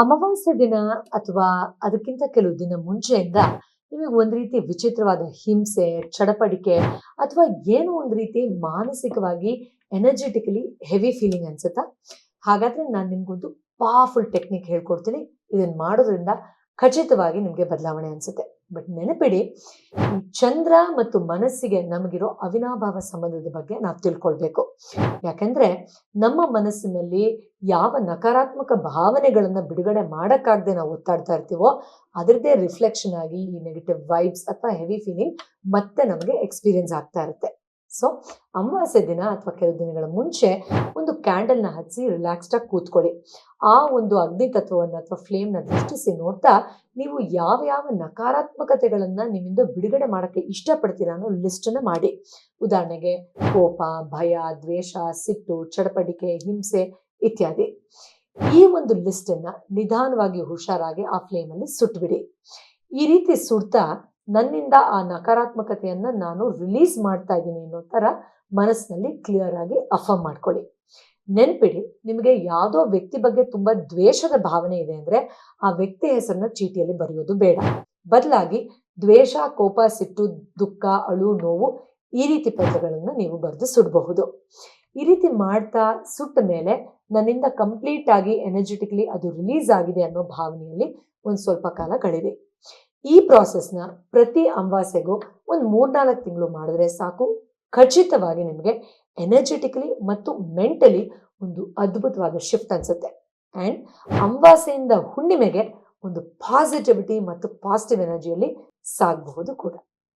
ಅಮಾವಾಸ್ಯೆ ದಿನ ಅಥವಾ ಅದಕ್ಕಿಂತ ಕೆಲವು ದಿನ ಮುಂಚೆಯಿಂದ ನಿಮಗೆ ಒಂದ್ ರೀತಿ ವಿಚಿತ್ರವಾದ ಹಿಂಸೆ, ಚಡಪಡಿಕೆ ಅಥವಾ ಏನೋ ಒಂದ್ ರೀತಿ ಮಾನಸಿಕವಾಗಿ ಎನರ್ಜೆಟಿಕಲಿ ಹೆವಿ ಫೀಲಿಂಗ್ ಅನ್ಸುತ್ತಾ? ಹಾಗಾದ್ರೆ ನಾನು ನಿಮ್ಗೊಂದು ಪವರ್ಫುಲ್ ಟೆಕ್ನಿಕ್ ಹೇಳ್ಕೊಡ್ತೀನಿ. ಇದನ್ನ ಮಾಡೋದ್ರಿಂದ ಖಚಿತವಾಗಿ ನಿಮಗೆ ಬದಲಾವಣೆ ಅನ್ಸುತ್ತೆ. ಬಟ್ ನೆನಪಿಡಿ, ಚಂದ್ರ ಮತ್ತು ಮನಸ್ಸಿಗೆ ನಮಗಿರೋ ಅವಿನಾಭಾವ ಸಂಬಂಧದ ಬಗ್ಗೆ ನಾವು ತಿಳ್ಕೊಳ್ಬೇಕು. ಯಾಕಂದ್ರೆ ನಮ್ಮ ಮನಸ್ಸಿನಲ್ಲಿ ಯಾವ ನಕಾರಾತ್ಮಕ ಭಾವನೆಗಳನ್ನ ಬಿಡುಗಡೆ ಮಾಡಕ್ಕಾಗದೆ ನಾವು ಒತ್ತಾಡ್ತಾ ಇರ್ತೀವೋ ಅದರದೇ ರಿಫ್ಲೆಕ್ಷನ್ ಆಗಿ ಈ ನೆಗೆಟಿವ್ ವೈಬ್ಸ್ ಅಥವಾ ಹೆವಿ ಫೀಲಿಂಗ್ ಮತ್ತೆ ನಮಗೆ ಎಕ್ಸ್ಪೀರಿಯನ್ಸ್ ಆಗ್ತಾ ಇರುತ್ತೆ. ಸೊ ಅಮಾವಾಸ್ಯೆ ದಿನ ಅಥವಾ ಕೆಲವು ದಿನಗಳ ಮುಂಚೆ ಒಂದು ಕ್ಯಾಂಡಲ್ನ ಹಚ್ಚಿ ರಿಲ್ಯಾಕ್ಸ್ಡ್ ಆಗಿ ಕೂತ್ಕೊಳ್ಳಿ. ಆ ಒಂದು ಅಗ್ನಿ ತತ್ವವನ್ನು ಅಥವಾ ಫ್ಲೇಮ್ನ ದೃಷ್ಟಿಸಿ ನೋಡ್ತಾ ನೀವು ಯಾವ ಯಾವ ನಕಾರಾತ್ಮಕತೆಗಳನ್ನ ನಿಮ್ಮಿಂದ ಬಿಡುಗಡೆ ಮಾಡಕ್ಕೆ ಇಷ್ಟಪಡ್ತೀರಾ ಅನ್ನೋ ಲಿಸ್ಟನ್ನ ಮಾಡಿ. ಉದಾಹರಣೆಗೆ ಕೋಪ, ಭಯ, ದ್ವೇಷ, ಸಿಟ್ಟು, ಚಡಪಡಿಕೆ, ಹಿಂಸೆ ಇತ್ಯಾದಿ. ಈ ಒಂದು ಲಿಸ್ಟ್ ಅನ್ನ ನಿಧಾನವಾಗಿ ಹುಷಾರಾಗಿ ಆ ಫ್ಲೇಮಲ್ಲಿ ಸುಟ್ಬಿಡಿ. ಈ ರೀತಿ ಸುಡ್ತಾ ನನ್ನಿಂದ ಆ ನಕಾರಾತ್ಮಕತೆಯನ್ನ ನಾನು ರಿಲೀಸ್ ಮಾಡ್ತಾ ಇದ್ದೀನಿ ಅನ್ನೋ ತರ ಮನಸ್ಸಿನಲ್ಲಿ ಕ್ಲಿಯರ್ ಆಗಿ ಅಫರ್ಮ್ ಮಾಡ್ಕೊಳ್ಳಿ. ನೆನ್ಪಿಡಿ, ನಿಮಗೆ ಯಾವುದೋ ವ್ಯಕ್ತಿ ಬಗ್ಗೆ ತುಂಬಾ ದ್ವೇಷದ ಭಾವನೆ ಇದೆ ಅಂದ್ರೆ ಆ ವ್ಯಕ್ತಿ ಹೆಸರನ್ನ ಚೀಟಿಯಲ್ಲಿ ಬರೆಯೋದು ಬೇಡ. ಬದಲಾಗಿ ದ್ವೇಷ, ಕೋಪ, ಸಿಟ್ಟು, ದುಃಖ, ಅಳು, ನೋವು ಈ ರೀತಿ ಪದಗಳನ್ನ ನೀವು ಬರೆದು ಸುಡಬಹುದು. ಈ ರೀತಿ ಮಾಡ್ತಾ ಸುಟ್ಟ ಮೇಲೆ ನನ್ನಿಂದ ಕಂಪ್ಲೀಟ್ ಆಗಿ ಎನರ್ಜೆಟಿಕ್ಲಿ ಅದು ರಿಲೀಸ್ ಆಗಿದೆ ಅನ್ನೋ ಭಾವನೆಯಲ್ಲಿ ಒಂದು ಸ್ವಲ್ಪ ಕಾಲ ಕಳೀರಿ. ಈ ಪ್ರಾಸೆಸ್ನ ಪ್ರತಿ ಅಮಾವಾಸ್ಯೆಗೂ ಒಂದು ಮೂರ್ನಾಲ್ಕು ತಿಂಗಳು ಮಾಡಿದ್ರೆ ಸಾಕು. ಖಚಿತವಾಗಿ ನಿಮಗೆ ಎನರ್ಜೆಟಿಕಲಿ ಮತ್ತು ಮೆಂಟಲಿ ಒಂದು ಅದ್ಭುತವಾದ ಶಿಫ್ಟ್ ಅನ್ಸುತ್ತೆ. ಆ್ಯಂಡ್ ಅಮಾವಾಸ್ಯೆಯಿಂದ ಹುಣ್ಣಿಮೆಗೆ ಒಂದು ಪಾಸಿಟಿವಿಟಿ ಮತ್ತು ಪಾಸಿಟಿವ್ ಎನರ್ಜಿಯಲ್ಲಿ ಸಾಗಬಹುದು ಕೂಡ.